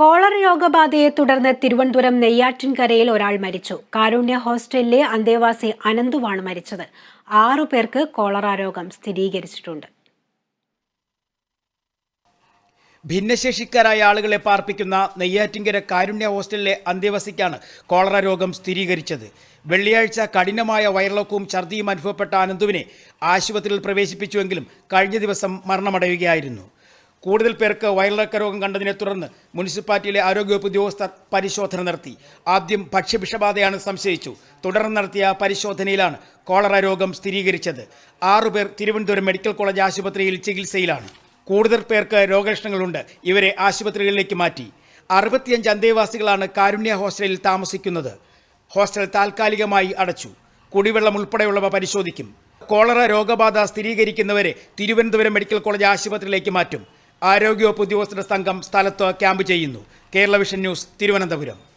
Collar രോഗബാധയെ തുടർന്ന് തിരുവനന്തപുരം നെയ്യാറ്റിൻകരയിൽ ഒരാൾ മരിച്ചു. കാരുണ്യ ഹോസ്റ്റലിലെ അന്തേവാസി അനന്തുവാണ് മരിച്ചത്. ആറു പേർക്ക് കോളറ രോഗം സ്ഥിരീകരിച്ചിട്ടുണ്ട്. ഭിന്നശേഷിക്കാരായ ആളുകളെ പാർപ്പിക്കുന്ന നെയ്യാറ്റിങ്കര കാരുണ്യ ഹോസ്റ്റലിലെ അന്തേവാസിക്കാണ് കോളറ രോഗം സ്ഥിരീകരിച്ചത്. വെള്ളിയാഴ്ച കഠിനമായ വയറിളക്കവും ഛർദിയും അനുഭവപ്പെട്ട അനന്തുവിനെ ആശുപത്രിയിൽ പ്രവേശിപ്പിച്ചുവെങ്കിലും കഴിഞ്ഞ ദിവസം മരണമടയുകയായിരുന്നു. കൂടുതൽ പേർക്ക് വയറിളക്ക രോഗം കണ്ടതിനെ തുടർന്ന് മുനിസിപ്പാലിറ്റിയിലെ ആരോഗ്യവകുപ്പ് ഉദ്യോഗസ്ഥർ പരിശോധന നടത്തി. ആദ്യം ഭക്ഷ്യവിഷബാധയാണ് സംശയിച്ചു. തുടർന്ന് നടത്തിയ പരിശോധനയിലാണ് കോളറ രോഗം സ്ഥിരീകരിച്ചത്. ആറുപേർ തിരുവനന്തപുരം മെഡിക്കൽ കോളേജ് ആശുപത്രിയിൽ ചികിത്സയിലാണ്. കൂടുതൽ പേർക്ക് രോഗലക്ഷണങ്ങളുണ്ട്. ഇവരെ ആശുപത്രികളിലേക്ക് മാറ്റി. അറുപത്തിയഞ്ച് അന്തേവാസികളാണ് കാരുണ്യ ഹോസ്റ്റലിൽ താമസിക്കുന്നത്. ഹോസ്റ്റൽ താൽക്കാലികമായി അടച്ചു. കുടിവെള്ളം ഉൾപ്പെടെയുള്ളവ പരിശോധിക്കും. കോളറ രോഗബാധ സ്ഥിരീകരിക്കുന്നവരെ തിരുവനന്തപുരം മെഡിക്കൽ കോളേജ് ആശുപത്രിയിലേക്ക് മാറ്റും. ആരോഗ്യവകുപ്പ് ഉദ്യോഗസ്ഥരുടെ സംഘം സ്ഥലത്ത് ക്യാമ്പ് ചെയ്യുന്നു. Kerala vision news Thiruvananthapuram.